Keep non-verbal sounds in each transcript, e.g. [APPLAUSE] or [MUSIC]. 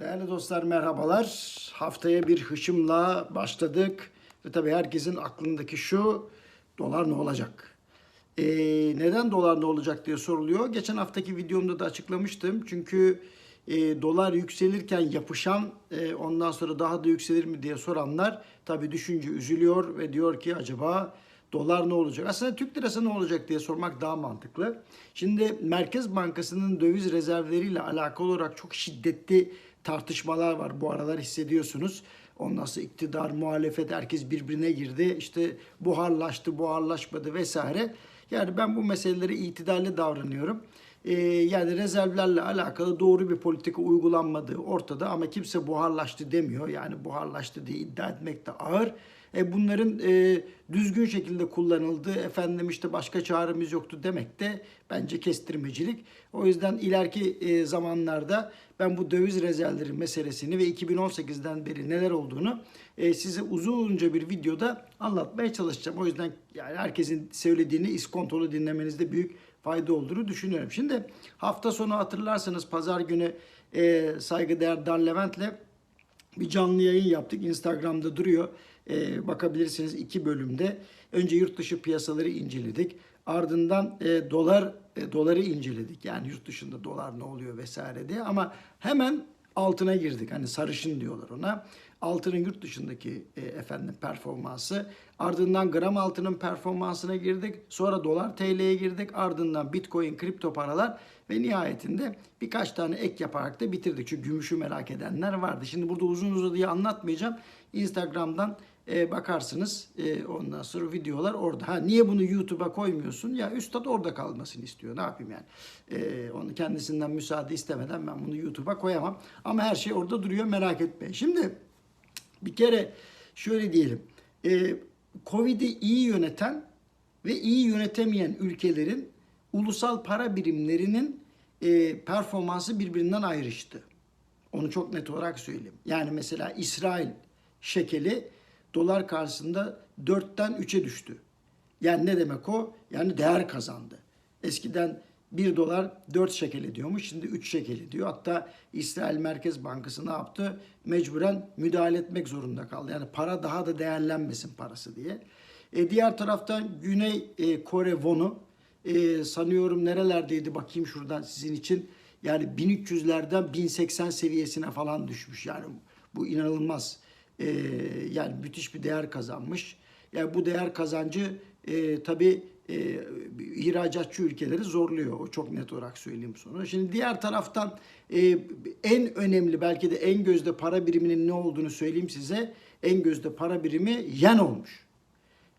Değerli dostlar merhabalar. Haftaya bir hışımla başladık. Ve tabii herkesin aklındaki şu dolar ne olacak? Ee, neden dolar ne olacak diye soruluyor. Geçen haftaki videomda da açıklamıştım. Çünkü e, dolar yükselirken yapışan e, ondan sonra daha da yükselir mi diye soranlar tabii düşünce üzülüyor ve diyor ki acaba dolar ne olacak? Aslında Türk lirası ne olacak diye sormak daha mantıklı. Şimdi Merkez Bankası'nın döviz rezervleriyle alakalı olarak çok şiddetli tartışmalar var. Bu aralar hissediyorsunuz. Ondan sonra iktidar, muhalefet herkes birbirine girdi. İşte buharlaştı, buharlaşmadı vesaire. Yani ben bu meselelere itidalli davranıyorum. Ee, yani rezervlerle alakalı doğru bir politika uygulanmadığı ortada ama kimse buharlaştı demiyor. Yani buharlaştı diye iddia etmek de ağır. E bunların e, düzgün şekilde kullanıldığı, efendim işte başka çaremiz yoktu demek de bence kestirmecilik. O yüzden ileriki e, zamanlarda ben bu döviz rezervleri meselesini ve 2018'den beri neler olduğunu e, size uzunca bir videoda anlatmaya çalışacağım. O yüzden yani herkesin söylediğini iskontolu dinlemenizde büyük fayda olduğunu düşünüyorum. Şimdi hafta sonu hatırlarsanız pazar günü e, saygıdeğer Dan Levent'le bir canlı yayın yaptık. Instagram'da duruyor. Ee, bakabilirsiniz iki bölümde. Önce yurt dışı piyasaları inceledik. Ardından e, dolar e, doları inceledik. Yani yurt dışında dolar ne oluyor vesaire diye. Ama hemen altına girdik. Hani sarışın diyorlar ona. Altının yurt dışındaki e, efendim performansı. Ardından gram altının performansına girdik. Sonra dolar TL'ye girdik. Ardından Bitcoin, kripto paralar ve nihayetinde birkaç tane ek yaparak da bitirdik. Çünkü gümüşü merak edenler vardı. Şimdi burada uzun uzadıya anlatmayacağım. Instagram'dan e, bakarsınız e, ondan sonra videolar orada. Ha niye bunu YouTube'a koymuyorsun? Ya üstad orada kalmasını istiyor. Ne yapayım yani? E, onu kendisinden müsaade istemeden ben bunu YouTube'a koyamam. Ama her şey orada duruyor merak etmeyin. Şimdi bir kere şöyle diyelim. E, Covid'i iyi yöneten ve iyi yönetemeyen ülkelerin ulusal para birimlerinin e, performansı birbirinden ayrıştı. Onu çok net olarak söyleyeyim. Yani mesela İsrail şekeli dolar karşısında 4'ten 3'e düştü. Yani ne demek o? Yani değer kazandı. Eskiden 1 dolar 4 şekel ediyormuş. Şimdi 3 şekel ediyor. Hatta İsrail Merkez Bankası ne yaptı? Mecburen müdahale etmek zorunda kaldı. Yani para daha da değerlenmesin parası diye. E, diğer taraftan Güney e, Kore wonu e, sanıyorum nerelerdeydi bakayım şuradan sizin için. Yani 1300'lerden 1080 seviyesine falan düşmüş. Yani bu inanılmaz. E, yani müthiş bir değer kazanmış. Yani bu değer kazancı e, tabii e, ihracatçı ülkeleri zorluyor. O çok net olarak söyleyeyim sonra. Şimdi diğer taraftan e, en önemli belki de en gözde para biriminin ne olduğunu söyleyeyim size. En gözde para birimi yen olmuş.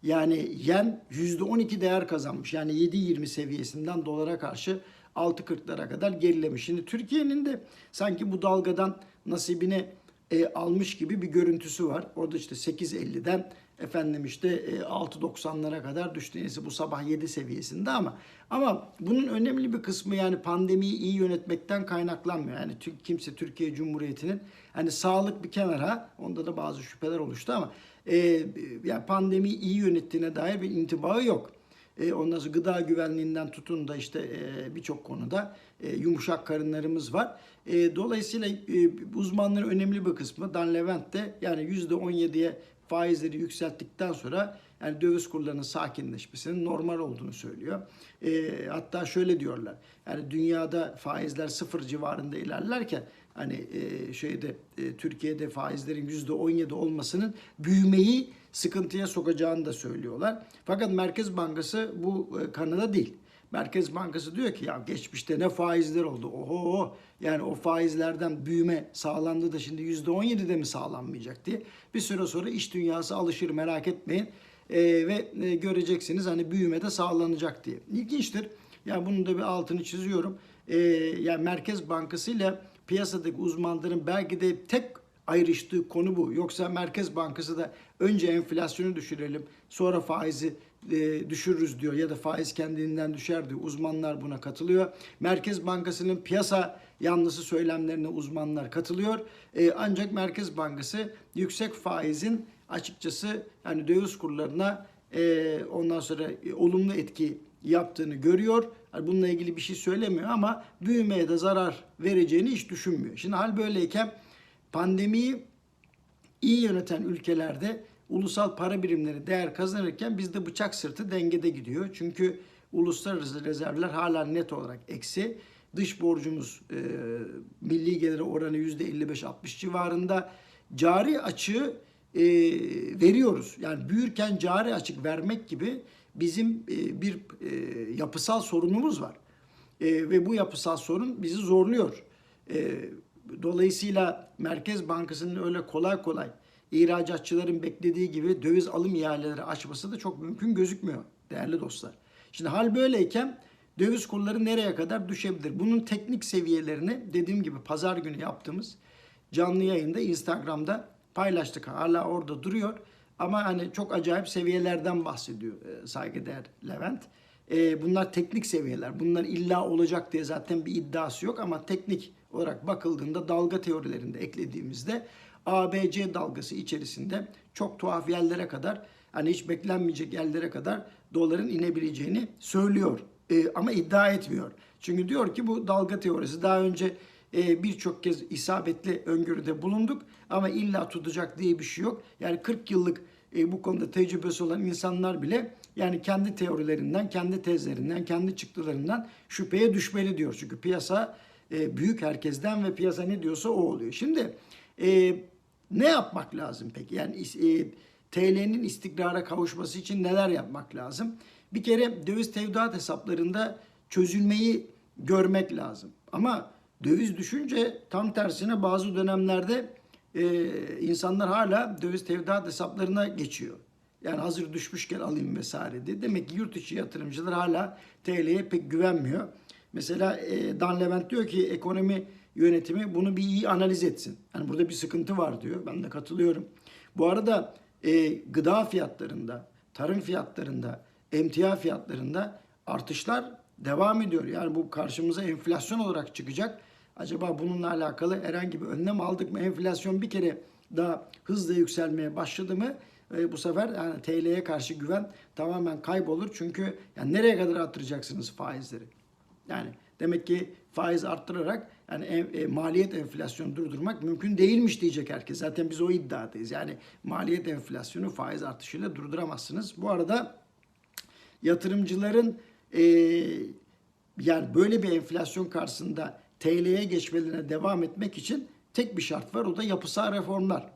Yani yen %12 değer kazanmış. Yani 7.20 seviyesinden dolara karşı 6.40'lara kadar gerilemiş. Şimdi Türkiye'nin de sanki bu dalgadan nasibini e, almış gibi bir görüntüsü var. Orada işte 8.50'den efendim işte e, 6.90'lara kadar düştü. Neyse bu sabah 7 seviyesinde ama ama bunun önemli bir kısmı yani pandemiyi iyi yönetmekten kaynaklanmıyor. Yani tü- kimse Türkiye Cumhuriyeti'nin hani sağlık bir kenara onda da bazı şüpheler oluştu ama e, yani pandemiyi iyi yönettiğine dair bir intibağı yok. E, ondan sonra gıda güvenliğinden tutun da işte e, birçok konuda e, yumuşak karınlarımız var. E, dolayısıyla e, uzmanların önemli bir kısmı Dan Levent de yani %17'ye faizleri yükselttikten sonra yani döviz kurlarının sakinleşmesinin normal olduğunu söylüyor. E, hatta şöyle diyorlar. Yani dünyada faizler sıfır civarında ilerlerken hani e, şeyde e, Türkiye'de faizlerin yüzde 17 olmasının büyümeyi sıkıntıya sokacağını da söylüyorlar. Fakat Merkez Bankası bu e, kanıda değil. Merkez Bankası diyor ki ya geçmişte ne faizler oldu. Oho yani o faizlerden büyüme sağlandı da şimdi yüzde 17'de mi sağlanmayacak diye. Bir süre sonra iş dünyası alışır merak etmeyin. E, ve e, göreceksiniz hani büyüme de sağlanacak diye. İlginçtir. Yani bunun da bir altını çiziyorum. E, yani Merkez Bankası ile piyasadaki uzmanların belki de tek ayrıştığı konu bu. Yoksa Merkez Bankası da önce enflasyonu düşürelim, sonra faizi e, düşürürüz diyor ya da faiz kendiliğinden düşer diyor. Uzmanlar buna katılıyor. Merkez Bankası'nın piyasa yanlısı söylemlerine uzmanlar katılıyor. E, ancak Merkez Bankası yüksek faizin açıkçası yani döviz kurlarına e, ondan sonra olumlu etki yaptığını görüyor. Bununla ilgili bir şey söylemiyor ama büyümeye de zarar vereceğini hiç düşünmüyor. Şimdi hal böyleyken pandemiyi iyi yöneten ülkelerde ulusal para birimleri değer kazanırken bizde bıçak sırtı dengede gidiyor. Çünkü uluslararası rezervler hala net olarak eksi. Dış borcumuz e, milli geliri oranı %55-60 civarında. Cari açığı e, veriyoruz. Yani büyürken cari açık vermek gibi bizim e, bir e, yapısal sorunumuz var. E, ve bu yapısal sorun bizi zorluyor. E, dolayısıyla Merkez Bankası'nın öyle kolay kolay ihracatçıların beklediği gibi döviz alım ihaleleri açması da çok mümkün gözükmüyor değerli dostlar. Şimdi hal böyleyken döviz kurları nereye kadar düşebilir? Bunun teknik seviyelerini dediğim gibi pazar günü yaptığımız canlı yayında Instagram'da paylaştık. Hala orada duruyor. Ama hani çok acayip seviyelerden bahsediyor e, saygıdeğer Levent. E, bunlar teknik seviyeler. Bunlar illa olacak diye zaten bir iddiası yok ama teknik olarak bakıldığında dalga teorilerinde eklediğimizde ABC dalgası içerisinde çok tuhaf yerlere kadar hani hiç beklenmeyecek yerlere kadar doların inebileceğini söylüyor. E, ama iddia etmiyor. Çünkü diyor ki bu dalga teorisi daha önce e, birçok kez isabetli öngörüde bulunduk ama illa tutacak diye bir şey yok. Yani 40 yıllık e, bu konuda tecrübesi olan insanlar bile yani kendi teorilerinden, kendi tezlerinden, kendi çıktılarından şüpheye düşmeli diyor. Çünkü piyasa e, büyük herkesten ve piyasa ne diyorsa o oluyor. Şimdi e, ne yapmak lazım peki? Yani e, TL'nin istikrara kavuşması için neler yapmak lazım? Bir kere döviz tevdiat hesaplarında çözülmeyi görmek lazım. Ama döviz düşünce tam tersine bazı dönemlerde e, insanlar hala döviz tevdiat hesaplarına geçiyor. Yani hazır düşmüşken alayım vesaire diye. Demek ki yurt içi yatırımcılar hala TL'ye pek güvenmiyor. Mesela e, Dan Levent diyor ki ekonomi yönetimi bunu bir iyi analiz etsin. Yani burada bir sıkıntı var diyor. Ben de katılıyorum. Bu arada e, gıda fiyatlarında, tarım fiyatlarında, emtia fiyatlarında artışlar devam ediyor. Yani bu karşımıza enflasyon olarak çıkacak. Acaba bununla alakalı herhangi bir önlem aldık mı? Enflasyon bir kere daha hızla yükselmeye başladı mı? E, bu sefer yani TL'ye karşı güven tamamen kaybolur. Çünkü yani nereye kadar arttıracaksınız faizleri? Yani demek ki faiz arttırarak yani e, maliyet enflasyonu durdurmak mümkün değilmiş diyecek herkes. Zaten biz o iddiadayız. Yani maliyet enflasyonu faiz artışıyla durduramazsınız. Bu arada yatırımcıların e, yani böyle bir enflasyon karşısında TL'ye geçmelerine devam etmek için tek bir şart var. O da yapısal reformlar.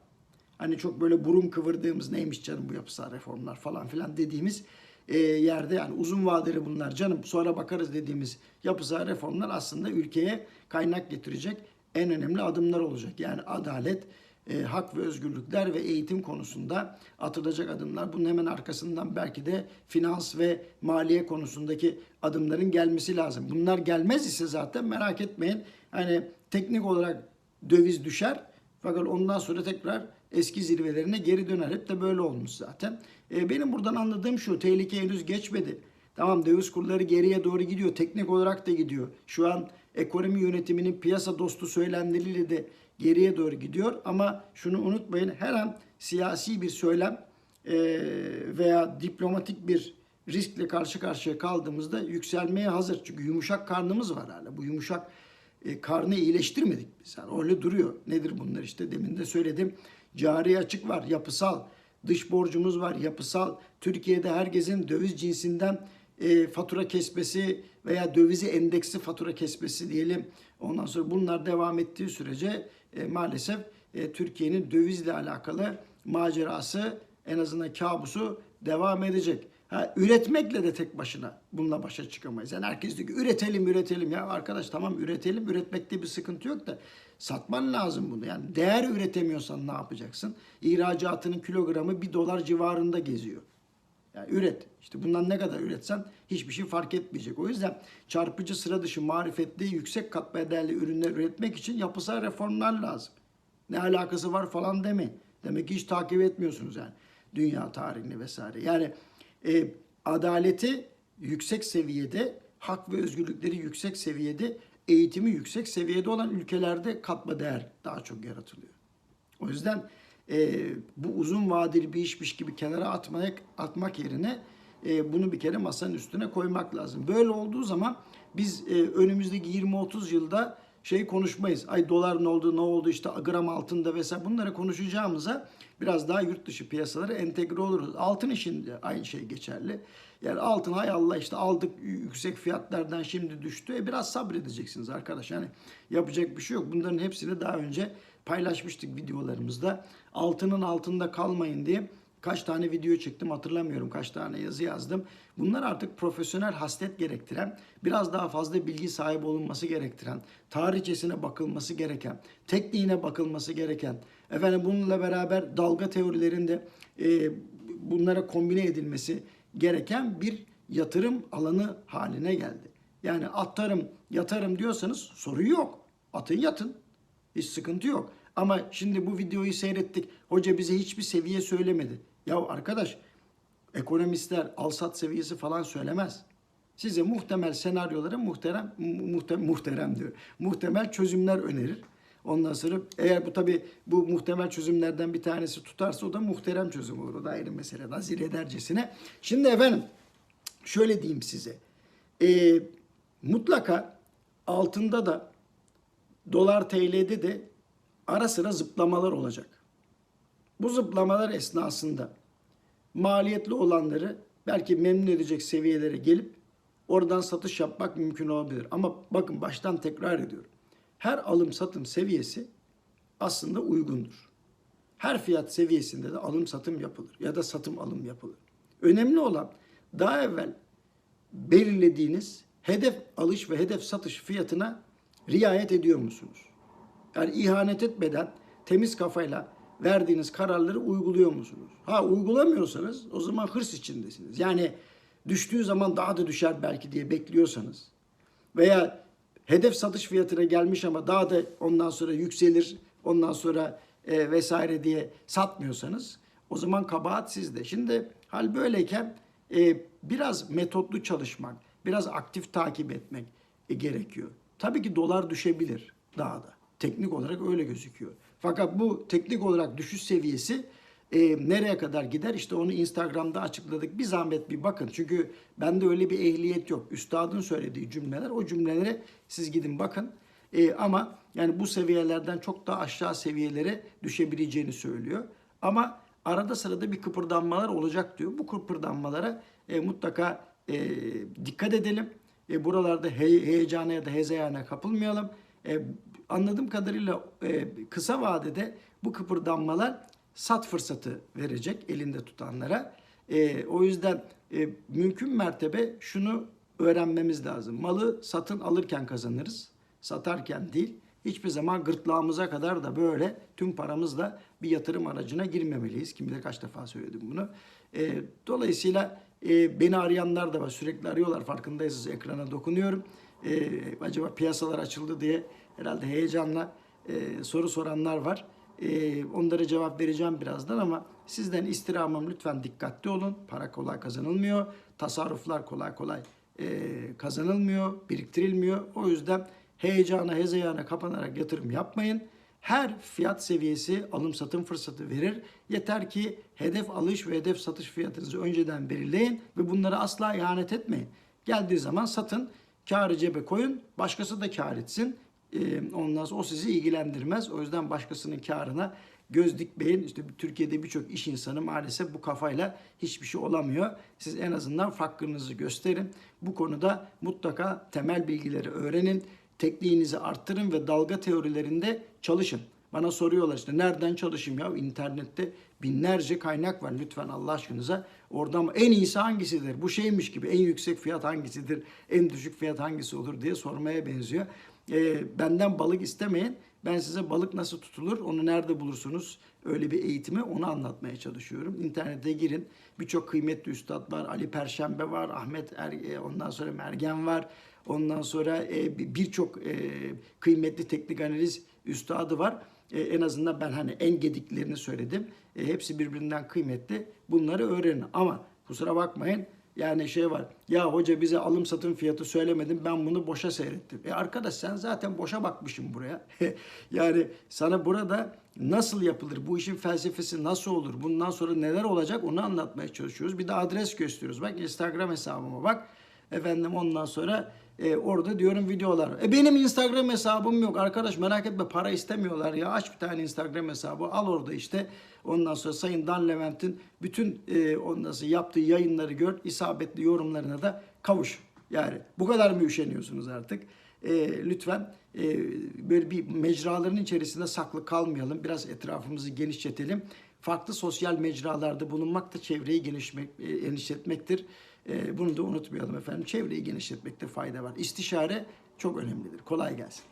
Hani çok böyle burun kıvırdığımız neymiş canım bu yapısal reformlar falan filan dediğimiz e, yerde yani uzun vadeli bunlar canım sonra bakarız dediğimiz yapısal reformlar aslında ülkeye kaynak getirecek en önemli adımlar olacak. Yani adalet, e, hak ve özgürlükler ve eğitim konusunda atılacak adımlar. Bunun hemen arkasından belki de finans ve maliye konusundaki adımların gelmesi lazım. Bunlar gelmez ise zaten merak etmeyin. Hani teknik olarak döviz düşer fakat ondan sonra tekrar eski zirvelerine geri döner. Hep de böyle olmuş zaten. E, benim buradan anladığım şu tehlike henüz geçmedi. Tamam döviz kurları geriye doğru gidiyor. Teknik olarak da gidiyor. Şu an ekonomi yönetiminin piyasa dostu söylemleriyle de geriye doğru gidiyor. Ama şunu unutmayın her an siyasi bir söylem e, veya diplomatik bir riskle karşı karşıya kaldığımızda yükselmeye hazır. Çünkü yumuşak karnımız var hala. Bu yumuşak e, karnı iyileştirmedik biz. Yani öyle duruyor. Nedir bunlar işte demin de söyledim. Cari açık var, yapısal. Dış borcumuz var, yapısal. Türkiye'de herkesin döviz cinsinden e, fatura kesmesi veya dövizi endeksi fatura kesmesi diyelim. Ondan sonra bunlar devam ettiği sürece e, maalesef e, Türkiye'nin dövizle alakalı macerası en azından kabusu devam edecek. Ha, üretmekle de tek başına bununla başa çıkamayız. Yani herkes diyor ki üretelim üretelim. Ya arkadaş tamam üretelim üretmekte bir sıkıntı yok da satman lazım bunu. Yani değer üretemiyorsan ne yapacaksın? İhracatının kilogramı bir dolar civarında geziyor. Yani üret. İşte bundan ne kadar üretsen hiçbir şey fark etmeyecek. O yüzden çarpıcı sıra dışı marifetli yüksek katma değerli ürünler üretmek için yapısal reformlar lazım. Ne alakası var falan demeyin. Demek ki hiç takip etmiyorsunuz yani dünya tarihini vesaire. Yani e, adaleti yüksek seviyede, hak ve özgürlükleri yüksek seviyede, eğitimi yüksek seviyede olan ülkelerde katma değer daha çok yaratılıyor. O yüzden e, bu uzun vadeli bir işmiş gibi kenara atmak, atmak yerine e, bunu bir kere masanın üstüne koymak lazım. Böyle olduğu zaman biz e, önümüzdeki 20-30 yılda şey konuşmayız. Ay dolar ne oldu, ne oldu işte gram altında vesaire bunları konuşacağımıza biraz daha yurt dışı piyasalara entegre oluruz. Altın için de aynı şey geçerli. Yani altın hay Allah işte aldık yüksek fiyatlardan şimdi düştü. E biraz sabredeceksiniz arkadaş. Yani yapacak bir şey yok. Bunların hepsini daha önce paylaşmıştık videolarımızda. Altının altında kalmayın diye kaç tane video çektim hatırlamıyorum. Kaç tane yazı yazdım. Bunlar artık profesyonel haslet gerektiren, biraz daha fazla bilgi sahibi olunması gerektiren, tarihçesine bakılması gereken, tekniğine bakılması gereken, efendim bununla beraber dalga teorilerinde e, bunlara kombine edilmesi gereken bir yatırım alanı haline geldi. Yani atarım, yatarım diyorsanız soru yok. Atın yatın. Hiç sıkıntı yok. Ama şimdi bu videoyu seyrettik. Hoca bize hiçbir seviye söylemedi. Ya arkadaş ekonomistler alsat seviyesi falan söylemez. Size muhtemel senaryoları muhterem muhterem, muhterem diyor. Muhtemel çözümler önerir. Ondan sonra eğer bu tabi bu muhtemel çözümlerden bir tanesi tutarsa o da muhterem çözüm olur. O da ayrı mesele. Nazil edercesine. Şimdi efendim şöyle diyeyim size. Ee, mutlaka altında da dolar TL'de de ara sıra zıplamalar olacak. Bu zıplamalar esnasında maliyetli olanları belki memnun edecek seviyelere gelip oradan satış yapmak mümkün olabilir. Ama bakın baştan tekrar ediyorum. Her alım satım seviyesi aslında uygundur. Her fiyat seviyesinde de alım satım yapılır ya da satım alım yapılır. Önemli olan daha evvel belirlediğiniz hedef alış ve hedef satış fiyatına riayet ediyor musunuz? Yani ihanet etmeden temiz kafayla verdiğiniz kararları uyguluyor musunuz? Ha uygulamıyorsanız o zaman hırs içindesiniz. Yani düştüğü zaman daha da düşer belki diye bekliyorsanız veya hedef satış fiyatına gelmiş ama daha da ondan sonra yükselir, ondan sonra e, vesaire diye satmıyorsanız o zaman kabahat sizde. Şimdi hal böyleyken e, biraz metotlu çalışmak, biraz aktif takip etmek e, gerekiyor. Tabii ki dolar düşebilir daha da. Teknik olarak öyle gözüküyor. Fakat bu teknik olarak düşüş seviyesi e, nereye kadar gider? İşte onu Instagram'da açıkladık. Bir zahmet bir bakın. Çünkü bende öyle bir ehliyet yok. Üstadın söylediği cümleler. O cümlelere siz gidin bakın. E, ama yani bu seviyelerden çok daha aşağı seviyelere düşebileceğini söylüyor. Ama arada sırada bir kıpırdanmalar olacak diyor. Bu kıpırdanmalara e, mutlaka e, dikkat edelim. E, buralarda he, heyecana ya da hezeyana kapılmayalım. E, anladığım kadarıyla e, kısa vadede bu kıpırdanmalar sat fırsatı verecek elinde tutanlara. E, o yüzden e, mümkün mertebe şunu öğrenmemiz lazım. Malı satın alırken kazanırız, satarken değil. Hiçbir zaman gırtlağımıza kadar da böyle tüm paramızla bir yatırım aracına girmemeliyiz. Kim bilir kaç defa söyledim bunu. E, dolayısıyla e, beni arayanlar da var. Sürekli arıyorlar farkındaysanız ekrana dokunuyorum. E, acaba piyasalar açıldı diye herhalde heyecanla e, soru soranlar var. E, onlara cevap vereceğim birazdan ama sizden istirhamım lütfen dikkatli olun. Para kolay kazanılmıyor. Tasarruflar kolay kolay e, kazanılmıyor, biriktirilmiyor. O yüzden heyecana, hezeyana kapanarak yatırım yapmayın. Her fiyat seviyesi alım satım fırsatı verir. Yeter ki hedef alış ve hedef satış fiyatınızı önceden belirleyin ve bunlara asla ihanet etmeyin. Geldiği zaman satın, karı cebe koyun, başkası da kar etsin. Ee, ondan sonra o sizi ilgilendirmez. O yüzden başkasının karına göz dikmeyin. İşte Türkiye'de birçok iş insanı maalesef bu kafayla hiçbir şey olamıyor. Siz en azından farkınızı gösterin. Bu konuda mutlaka temel bilgileri öğrenin. Tekniğinizi arttırın ve dalga teorilerinde çalışın. Bana soruyorlar işte nereden çalışayım ya internette binlerce kaynak var lütfen Allah aşkınıza. Oradan en iyisi hangisidir? Bu şeymiş gibi en yüksek fiyat hangisidir? En düşük fiyat hangisi olur diye sormaya benziyor. E, benden balık istemeyin. Ben size balık nasıl tutulur, onu nerede bulursunuz? Öyle bir eğitimi onu anlatmaya çalışıyorum. İnternete girin. Birçok kıymetli üstad var. Ali Perşembe var, Ahmet er, e, ondan sonra Mergen var. Ondan sonra e, birçok e, kıymetli teknik analiz üstadı var. E, en azından ben hani en gediklerini söyledim. E, hepsi birbirinden kıymetli. Bunları öğrenin. Ama kusura bakmayın yani şey var. Ya hoca bize alım satım fiyatı söylemedin. Ben bunu boşa seyrettim. E arkadaş sen zaten boşa bakmışsın buraya. [LAUGHS] yani sana burada nasıl yapılır? Bu işin felsefesi nasıl olur? Bundan sonra neler olacak? Onu anlatmaya çalışıyoruz. Bir de adres gösteriyoruz. Bak Instagram hesabıma bak. Efendim ondan sonra E, orada diyorum videolar. E benim Instagram hesabım yok arkadaş merak etme para istemiyorlar ya. Aç bir tane Instagram hesabı al orada işte. Ondan sonra Sayın Dan Levent'in bütün e, ondan yaptığı yayınları gör. isabetli yorumlarına da kavuş. Yani bu kadar mı üşeniyorsunuz artık? E, lütfen e, böyle bir mecraların içerisinde saklı kalmayalım. Biraz etrafımızı genişletelim. Farklı sosyal mecralarda bulunmak da çevreyi e, genişletmektir. E, bunu da unutmayalım efendim. Çevreyi genişletmekte fayda var. İstişare çok önemlidir. Kolay gelsin.